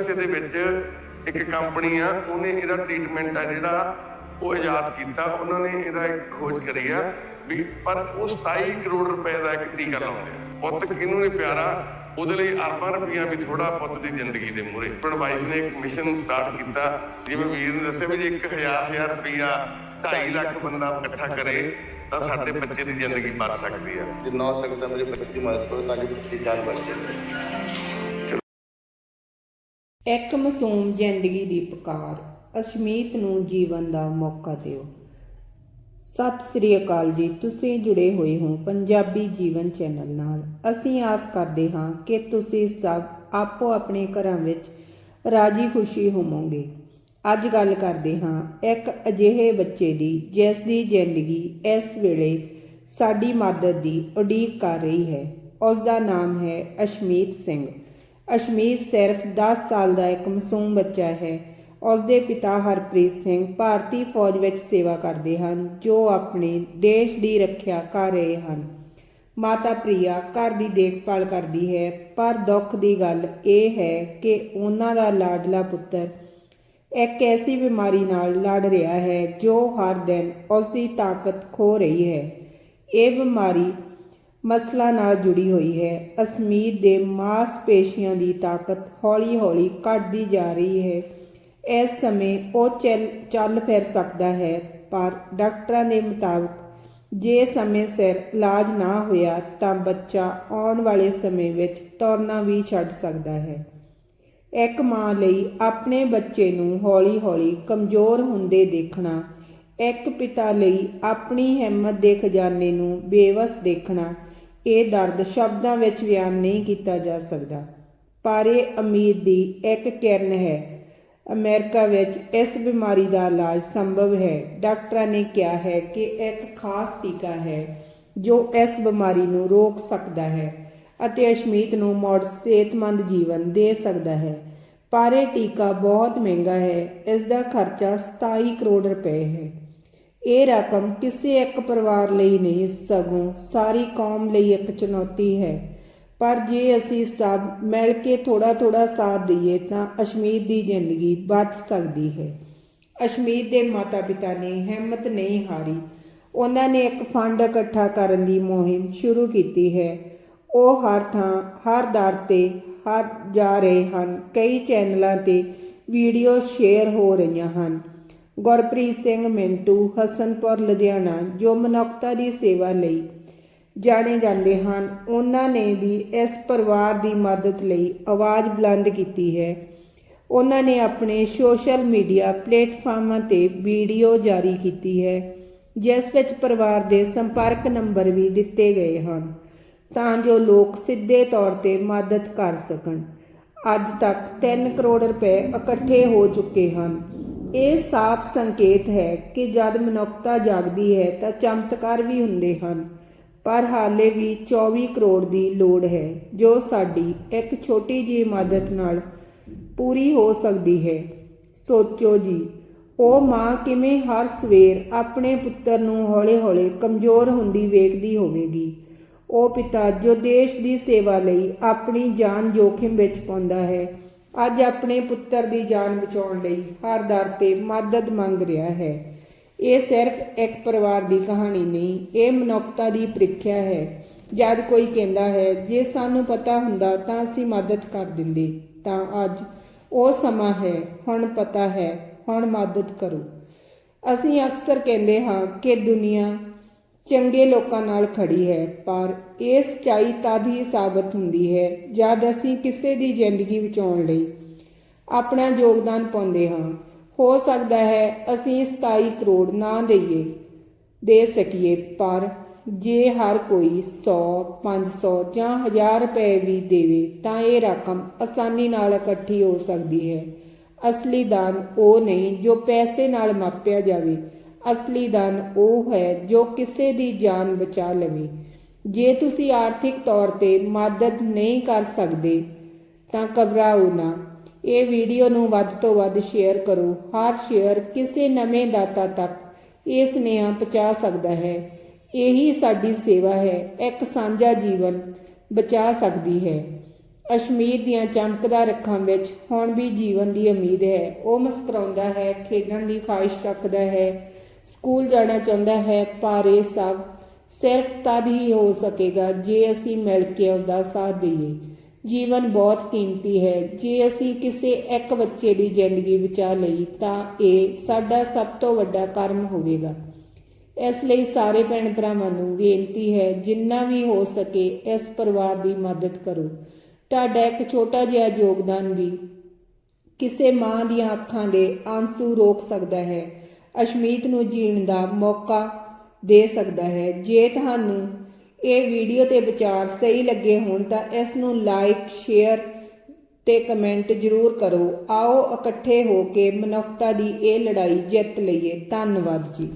ਏ ਦੇ ਵਿੱਚ ਇੱਕ ਕੰਪਨੀ ਆ, ਉਹਨੇ ਇਹਦਾ ਟ੍ਰੀਟਮੈਂਟ ਆ ਜਿਹੜਾ ਉਹ ਇਜਾਦ ਕੀਤਾ। ਉਹਨਾਂ ਨੇ ਇਹਦਾ ਇੱਕ ਖੋਜ ਕਰੀ ਆ ਵੀ ਪਰ ਉਹ 27 ਕਰੋੜ ਰੁਪਏ ਦਾ ਇੱਕ ਟੀਕਾ ਲਾਉਂਦੇ ਪੁੱਤ ਕਿਹਨੂੰ ਨਹੀਂ ਪਿਆਰਾ? ਉਹਦੇ ਲਈ ਅਰਬਾਂ ਰੁਪਈਆ ਵੀ ਥੋੜਾ ਪੁੱਤ ਦੀ ਜ਼ਿੰਦਗੀ ਦੇ ਮੂਹਰੇ। ਆਪਣੀ ਨੇ ਇੱਕ ਮਿਸ਼ਨ ਸਟਾਰਟ ਕੀਤਾ। ਜਿਵੇਂ ਵੀਰ ਨੇ ਦੱਸਿਆ ਵੀ ਜੇ 1000 ਰੁਪਈਆ 2.5 ਲੱਖ ਬੰਦਾ ਇਕੱਠਾ ਕਰੇ, ਤਾਂ ਸਾਡੇ ਬੱਚੇ ਦੀ ਜ਼ਿੰਦਗੀ ਬਚ ਸਕਦੀ ਆ। ਜਿੰਨਾ ਹੋ ਸਕਦਾ, ਮੇਰੇ ਬੱਚੇ ਦੀ ਮਦਦ ਕਰੋ ਤਾਂ ਕਿ ਬੱਚੇ ਜਾਨ ਬਚ ਜਾਵੇ ਇੱਕ ਮਾਸੂਮ ਜ਼ਿੰਦਗੀ ਦੀ ਪੁਕਾਰ, ਅਸ਼ਮੀਤ ਨੂੰ ਜੀਵਨ ਦਾ ਮੌਕਾ ਦਿਓ। ਸਤਿ ਸ੍ਰੀ ਅਕਾਲ ਜੀ, ਤੁਸੀਂ ਜੁੜੇ ਹੋਏ ਹੋ ਪੰਜਾਬੀ ਜੀਵਨ ਚੈਨਲ ਨਾਲ। ਅਸੀਂ ਆਸ ਕਰਦੇ ਹਾਂ ਕਿ ਤੁਸੀਂ ਸਭ ਆਪੋ ਆਪਣੇ ਘਰਾਂ ਵਿੱਚ ਰਾਜੀ ਖੁਸ਼ੀ ਹੋਵੋਗੇ। ਅੱਜ ਗੱਲ ਕਰਦੇ ਹਾਂ ਇੱਕ ਅਜਿਹੇ ਬੱਚੇ ਦੀ, ਜਿਸ ਦੀ ਜ਼ਿੰਦਗੀ ਇਸ ਵੇਲੇ ਸਾਡੀ ਮਦਦ ਦੀ ਉਡੀਕ ਕਰ ਰਹੀ ਹੈ। ਉਸ ਦਾ ਨਾਮ ਹੈ ਅਸ਼ਮੀਤ ਸਿੰਘ। ਅਸ਼ਮੀਤ ਸਿਰਫ 10 ਸਾਲ ਦਾ ਇੱਕ ਮਾਸੂਮ ਬੱਚਾ ਹੈ। ਉਸ ਦੇ ਪਿਤਾ ਹਰਪ੍ਰੀਤ ਸਿੰਘ ਭਾਰਤੀ ਫੌਜ ਵਿੱਚ ਸੇਵਾ ਕਰਦੇ ਹਨ, ਜੋ ਆਪਣੇ ਦੇਸ਼ ਦੀ ਰੱਖਿਆ ਕਰ ਰਹੇ ਹਨ। ਮਾਤਾ ਪ੍ਰਿਆ ਘਰ ਦੀ ਦੇਖਭਾਲ ਕਰਦੀ ਹੈ, ਪਰ ਦੁੱਖ ਦੀ ਗੱਲ ਇਹ ਹੈ ਕਿ ਉਹਨਾਂ ਦਾ ਲਾਡਲਾ ਪੁੱਤਰ ਇੱਕ ਐਸੀ ਬਿਮਾਰੀ ਨਾਲ ਲੜ ਰਿਹਾ ਹੈ, ਜੋ ਹਰ ਦਿਨ ਉਸ ਦੀ ਤਾਕਤ ਖੋ ਰਹੀ ਹੈ। ਇਹ ਬਿਮਾਰੀ ਮਸਲਾ ਨਾਲ ਜੁੜੀ ਹੋਈ ਹੈ। ਅਸਮੀਤ ਦੇ ਮਾਸਪੇਸ਼ੀਆਂ ਦੀ ਤਾਕਤ ਹੌਲੀ-ਹੌਲੀ ਘਟਦੀ ਜਾ ਰਹੀ ਹੈ। ਇਸ ਸਮੇਂ ਉਹ ਚੱਲ ਚੱਲ ਫਿਰ ਸਕਦਾ ਹੈ, ਪਰ ਡਾਕਟਰਾਂ ਦੇ ਮੁਤਾਬਕ ਜੇ ਸਮੇਂ ਸਿਰ ਇਲਾਜ ਨਾ ਹੋਇਆ ਤਾਂ ਬੱਚਾ ਆਉਣ ਵਾਲੇ ਸਮੇਂ ਵਿੱਚ ਤੁਰਨਾ ਵੀ ਛੱਡ ਸਕਦਾ ਹੈ। ਇੱਕ ਮਾਂ ਲਈ ਆਪਣੇ ਬੱਚੇ ਨੂੰ ਹੌਲੀ-ਹੌਲੀ ਕਮਜ਼ੋਰ ਹੁੰਦੇ ਦੇਖਣਾ, ਇੱਕ ਪਿਤਾ ਲਈ ਆਪਣੀ ਹਿੰਮਤ ਦੇ ਖਜ਼ਾਨੇ ਨੂੰ ਬੇਵਸ ਦੇਖਣਾ ਇਹ ਦਰਦ ਸ਼ਬਦਾਂ ਵਿੱਚ ਬਿਆਨ ਨਹੀਂ ਕੀਤਾ ਜਾ ਸਕਦਾ। ਪਰ ਇਹ ਉਮੀਦ ਦੀ ਇੱਕ ਕਿਰਨ ਹੈ। ਅਮਰੀਕਾ ਵਿੱਚ ਇਸ ਬਿਮਾਰੀ ਦਾ ਇਲਾਜ ਸੰਭਵ ਹੈ। ਡਾਕਟਰਾਂ ਨੇ ਕਿਹਾ ਹੈ ਕਿ ਇੱਕ ਖਾਸ ਟੀਕਾ ਹੈ ਜੋ ਇਸ ਬਿਮਾਰੀ ਨੂੰ ਰੋਕ ਸਕਦਾ ਹੈ ਅਤੇ ਅਸ਼ਮੀਤ ਨੂੰ ਮੁੜ ਸਿਹਤਮੰਦ ਜੀਵਨ ਦੇ ਸਕਦਾ ਹੈ। ਪਰ ਇਹ ਟੀਕਾ ਬਹੁਤ ਮਹਿੰਗਾ ਹੈ। ਇਸ ਦਾ ਖਰਚਾ 27 ਕਰੋੜ ਰੁਪਏ ਹੈ। ਇਹ ਰਕਮ ਕਿਸੇ ਇੱਕ ਪਰਿਵਾਰ ਲਈ ਨਹੀਂ, ਸਗੋਂ ਸਾਰੀ ਕੌਮ ਲਈ ਇੱਕ ਚੁਣੌਤੀ ਹੈ। ਪਰ ਜੇ ਅਸੀਂ ਸਭ ਮਿਲ ਕੇ ਥੋੜਾ ਥੋੜਾ ਸਾਥ ਦਈਏ ਤਾਂ ਅਸ਼ਮੀਤ ਦੀ ਜ਼ਿੰਦਗੀ ਬਚ ਸਕਦੀ ਹੈ। ਅਸ਼ਮੀਤ ਦੇ ਮਾਤਾ-ਪਿਤਾ ਨੇ ਹਿੰਮਤ ਨਹੀਂ ਹਾਰੀ। ਉਹਨਾਂ ਨੇ ਇੱਕ ਫੰਡ ਇਕੱਠਾ ਕਰਨ ਦੀ ਮੁਹਿੰਮ ਸ਼ੁਰੂ ਕੀਤੀ ਹੈ। ਉਹ ਹਰ ਥਾਂ, ਹਰ ਦਰ ਤੇ ਹਰ ਜਾ ਰਹੇ ਹਨ। ਕਈ ਚੈਨਲਾਂ ਤੇ ਵੀਡੀਓ ਸ਼ੇਅਰ ਹੋ ਰਹੀਆਂ ਹਨ। ਗੁਰਪ੍ਰੀਤ ਸਿੰਘ ਮਿੰਟੂ, ਹਸਨਪੁਰ, ਲੁਧਿਆਣਾ, ਜੋ ਮਨੁੱਖਤਾ ਦੀ ਸੇਵਾ ਲਈ ਜਾਣੇ ਜਾਂਦੇ ਹਨ, ਉਹਨਾਂ ਨੇ ਵੀ ਇਸ ਪਰਿਵਾਰ ਦੀ ਮਦਦ ਲਈ ਆਵਾਜ਼ ਬੁਲੰਦ ਕੀਤੀ ਹੈ। ਉਹਨਾਂ ਨੇ ਆਪਣੇ ਸੋਸ਼ਲ ਮੀਡੀਆ ਪਲੇਟਫਾਰਮਾਂ ਤੇ ਵੀਡੀਓ ਜਾਰੀ ਕੀਤੀ ਹੈ, ਜਿਸ ਵਿੱਚ ਪਰਿਵਾਰ ਦੇ ਸੰਪਰਕ ਨੰਬਰ ਵੀ ਦਿੱਤੇ ਗਏ ਹਨ, ਤਾਂ ਜੋ ਲੋਕ ਸਿੱਧੇ ਤੌਰ ਤੇ ਮਦਦ ਕਰ ਸਕਣ। ਅੱਜ ਤੱਕ 3 ਕਰੋੜ ਰੁਪਏ ਇਕੱਠੇ ਹੋ ਚੁੱਕੇ ਹਨ। ਇਹ ਸਾਫ਼ ਸੰਕੇਤ ਹੈ ਕਿ ਜਦ ਮਨੁੱਖਤਾ ਜਾਗਦੀ ਹੈ ਤਾਂ ਚਮਤਕਾਰ ਵੀ ਹੁੰਦੇ ਹਨ। ਪਰ ਹਾਲੇ ਵੀ 24 ਕਰੋੜ ਦੀ ਲੋੜ ਹੈ, ਜੋ ਸਾਡੀ ਇੱਕ ਛੋਟੀ ਜਿਹੀ ਮਦਦ ਨਾਲ ਪੂਰੀ ਹੋ ਸਕਦੀ ਹੈ। ਸੋਚੋ ਜੀ, ਉਹ ਮਾਂ ਕਿਵੇਂ ਹਰ ਸਵੇਰ ਆਪਣੇ ਪੁੱਤਰ ਨੂੰ ਹੌਲੇ-ਹੌਲੇ ਕਮਜ਼ੋਰ ਹੁੰਦੀ ਵੇਖਦੀ ਹੋਵੇਗੀ? ਉਹ ਪਿਤਾ ਜੋ ਦੇਸ਼ ਦੀ ਸੇਵਾ ਲਈ ਆਪਣੀ ਜਾਨ ਜੋਖਿਮ ਵਿੱਚ ਪਾਉਂਦਾ ਹੈ ਅੱਜ ਆਪਣੇ ਪੁੱਤਰ ਦੀ ਜਾਨ ਬਚਾਉਣ ਲਈ ਹਰ ਦਰ ਤੇ ਮਦਦ ਮੰਗ ਰਿਹਾ ਹੈ। ਇਹ ਸਿਰਫ ਇੱਕ ਪਰਿਵਾਰ ਦੀ ਕਹਾਣੀ ਨਹੀਂ, ਇਹ ਮਨੁੱਖਤਾ ਦੀ ਪ੍ਰੀਖਿਆ ਹੈ। ਜਦ ਕੋਈ ਕਹਿੰਦਾ ਹੈ, ਜੇ ਸਾਨੂੰ ਪਤਾ ਹੁੰਦਾ ਤਾਂ ਅਸੀਂ ਮਦਦ ਕਰ ਦਿੰਦੇ, ਤਾਂ ਅੱਜ ਉਹ ਸਮਾਂ ਹੈ, ਹੁਣ ਪਤਾ ਹੈ, ਹੁਣ ਮਦਦ ਕਰੋ। ਅਸੀਂ ਅਕਸਰ ਕਹਿੰਦੇ ਹਾਂ ਕਿ ਦੁਨੀਆ ਚੰਗੇ ਲੋਕਾਂ ਨਾਲ ਖੜੀ ਹੈ, ਪਰ ਇਹ ਸਚਾਈ ਤਦ ਹੀ ਸਾਬਤ ਹੁੰਦੀ ਹੈ, ਜਦ ਅਸੀਂ ਕਿਸੇ ਦੀ ਜ਼ਿੰਦਗੀ ਬਚਾਉਣ ਲਈ ਆਪਣਾ ਯੋਗਦਾਨ ਪਾਉਂਦੇ ਹਾਂ। ਹੋ ਸਕਦਾ ਹੈ ਅਸੀਂ 27 ਕਰੋੜ ਨਾ ਦੇਈਏ, ਦੇ ਸਕੀਏ, ਪਰ ਜੇ ਹਰ ਕੋਈ 100 500 ਜਾਂ 1000 ਰੁਪਏ ਵੀ ਦੇਵੇ, ਤਾਂ ਇਹ ਰਕਮ ਆਸਾਨੀ ਨਾਲ ਇਕੱਠੀ ਹੋ ਸਕਦੀ ਹੈ। ਅਸਲੀ ਦਾਨ ਉਹ ਨਹੀਂ ਜੋ ਪੈਸੇ ਨਾਲ ਮਾਪਿਆ ਜਾਵੇ ਅਸਲੀ ਦਾਨ ਉਹ ਹੈ ਜੋ ਕਿਸੇ ਦੀ ਜਾਨ ਬਚਾ ਲਵੇ। ਜੇ ਤੁਸੀਂ ਆਰਥਿਕ ਤੌਰ ਤੇ ਮਦਦ ਨਹੀਂ ਕਰ ਸਕਦੇ, ਤਾਂ ਘਬਰਾਓ ਨਾ। ਇਹ ਵੀਡੀਓ ਨੂੰ ਵੱਧ ਤੋਂ ਵੱਧ ਸ਼ੇਅਰ ਕਰੋ। ਹਰ ਸ਼ੇਅਰ ਕਿਸੇ ਨਵੇਂ ਦਾਤਾ ਤੱਕ ਇਹ ਸੁਨੇਹਾ ਪਹੁੰਚਾ ਸਕਦਾ ਹੈ। ਇਹੀ ਸਾਡੀ ਸੇਵਾ ਹੈ। ਇੱਕ ਸਾਂਝਾ ਜੀਵਨ ਬਚਾ ਸਕਦੀ ਹੈ। ਅਸ਼ਮੀਰ ਦੀਆਂ ਚਮਕਦਾਰ ਅੱਖਾਂ ਵਿੱਚ ਹੁਣ ਵੀ ਜੀਵਨ ਦੀ ਉਮੀਦ ਹੈ। ਉਹ ਮੁਸਕਰਾਉਂਦਾ ਹੈ, ਖੇਡਣ ਦੀ ਖਾਹਿਸ਼ ਰੱਖਦਾ ਹੈ। ਸਕੂਲ ਜਾਣਾ ਚਾਹੁੰਦਾ ਹੈ, ਪਰ ਇਹ ਸਭ ਸਿਰਫ ਤਦ ਹੀ ਹੋ ਸਕੇਗਾ ਜੇ ਅਸੀਂ ਮਿਲ ਕੇ ਉਸ ਦਾ ਸਾਥ ਦਈਏ। ਜੀਵਨ ਬਹੁਤ ਕੀਮਤੀ ਹੈ। ਜੇ ਅਸੀਂ ਕਿਸੇ ਇੱਕ ਬੱਚੇ ਦੀ ਜ਼ਿੰਦਗੀ ਬਚਾ ਲਈ, ਤਾਂ ਇਹ ਸਾਡਾ ਸਭ ਤੋਂ ਵੱਡਾ ਕਰਮ ਹੋਵੇਗਾ। ਇਸ ਲਈ ਸਾਰੇ ਭੈਣ ਭਰਾਵਾਂ ਨੂੰ ਬੇਨਤੀ ਹੈ, ਜਿੰਨਾ ਵੀ ਹੋ ਸਕੇ ਇਸ ਪਰਿਵਾਰ ਦੀ ਮਦਦ ਕਰੋ। ਤੁਹਾਡਾ ਇੱਕ ਛੋਟਾ ਜਿਹਾ ਯੋਗਦਾਨ ਵੀ ਕਿਸੇ ਮਾਂ ਦੀਆਂ ਅੱਖਾਂ ਦੇ ਆਂਸੂ ਰੋਕ ਸਕਦਾ ਹੈ। ਅਸ਼ਮੀਤ ਨੂੰ ਜੀਣ ਦਾ ਮੌਕਾ ਦੇ ਸਕਦਾ ਹੈ। ਜੇ ਤੁਹਾਨੂੰ ਇਹ ਵੀਡੀਓ ਤੇ ਵਿਚਾਰ ਸਹੀ ਲੱਗੇ ਹੋਣ ਤਾਂ ਇਸ ਨੂੰ ਲਾਈਕ ਸ਼ੇਅਰ ਤੇ ਕਮੈਂਟ ਜ਼ਰੂਰ ਕਰੋ। ਆਓ ਇਕੱਠੇ ਹੋ ਕੇ ਮਨੁੱਖਤਾ ਦੀ ਇਹ ਲੜਾਈ ਜਿੱਤ ਲਈਏ। ਧੰਨਵਾਦ ਜੀ।